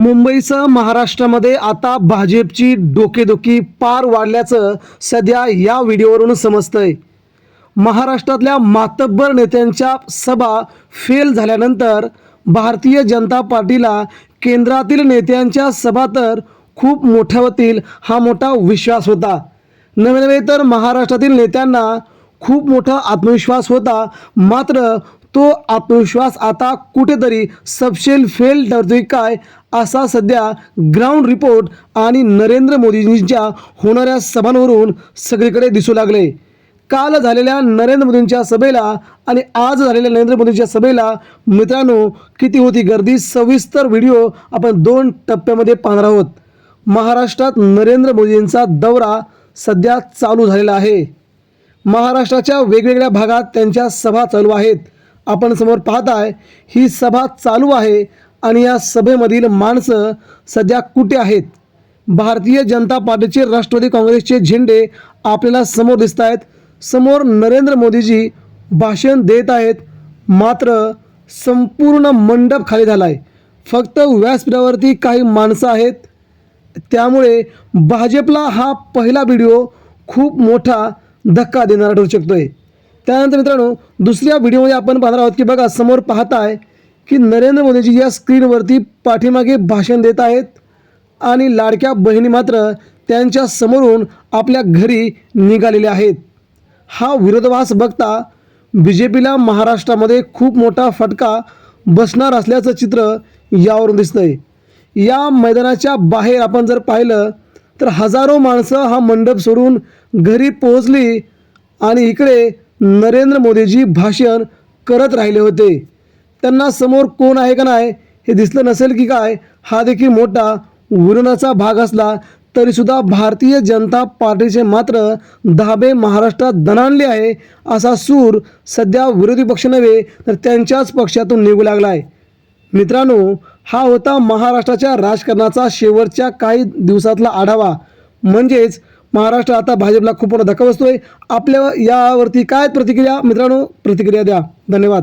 मुंबईसह महाराष्ट्रामध्ये आता भाजपची डोकेदुखी पार वाढल्याचं सध्या या व्हिडिओवरून समजतंय. महाराष्ट्रातल्या मातब्बर नेत्यांच्या सभा फेल झाल्यानंतर भारतीय जनता पार्टीला केंद्रातील नेत्यांच्या सभा तर खूप मोठ्या होतील हा मोठा विश्वास होता. नवे नवे तर महाराष्ट्रातील नेत्यांना खूप मोठा आत्मविश्वास होता मात्र तो आत्मविश्वास आता कुठेतरी सबशेल फेल ठरतोय काय असा सध्या ग्राउंड रिपोर्ट आणि नरेंद्र मोदींच्या होणाऱ्या सभांवरून सगळीकडे दिसू लागले. काल झालेल्या नरेंद्र मोदींच्या सभेला आणि आज झालेल्या नरेंद्र मोदींच्या सभेला मित्रांनो किती होती गर्दी? सविस्तर व्हिडिओ आपण दोन टप्प्यामध्ये पाहणार आहोत. महाराष्ट्रात नरेंद्र मोदींचा दौरा सध्या चालू झालेला आहे. महाराष्ट्राच्या वेगवेगळ्या भागात त्यांच्या सभा चालू आहेत. आपण समोर पाहताय ही सभा चालू आहे आणि या सभेमधील माणसं सध्या कुठे आहेत? भारतीय जनता पार्टीचे राष्ट्रवादी काँग्रेसचे झेंडे आपल्याला समोर दिसत आहेत समोर नरेंद्र मोदीजी भाषण देत आहेत मात्र संपूर्ण मंडप खाली झाला आहे फक्त व्यासपीठावरती काही माणसं आहेत. त्यामुळे भाजपला हा पहिला व्हिडिओ खूप मोठा धक्का देणारा ठरू शकतो आहे त्यानंतर मित्रांनो दुसऱ्या व्हिडिओमध्ये आपण पाहणार आहोत की बघा समोर पाहताय की नरेंद्र मोदीजी या स्क्रीनवरती पाठीमागे भाषण देत आहेत आणि लाडक्या बहिणी मात्र त्यांच्या समोरून आपल्या घरी निघालेल्या आहेत. हा विरोधाभास बघता बी जे पीला महाराष्ट्रामध्ये खूप मोठा फटका बसणार असल्याचं चित्र यावरून दिसतंय. या मैदानाच्या बाहेर आपण जर पाहिलं तर हजारो माणसं हा मंडप सोडून घरी पोहोचली आणि इकडे नरेंद्र मोदीजी भाषण करत राहिले होते. त्यांना समोर कोण आहे का नाही हे दिसलं नसेल की काय हा देखील मोठा विरोधाचा भाग असला तरीसुद्धा भारतीय जनता पार्टीचे मात्र धाबे महाराष्ट्रात दणाणले आहे असा सूर सध्या विरोधी पक्ष नव्हे तर त्यांच्याच पक्षातून निघू लागला आहे मित्रांनो हा होता महाराष्ट्राच्या राजकारणाचा शेवटच्या काही दिवसातला आढावा. म्हणजेच महाराष्ट्र आता भाजपला खूप मोठा धक्का बसतोय. आपल्या यावरती काय प्रतिक्रिया? मित्रांनो प्रतिक्रिया द्या. धन्यवाद.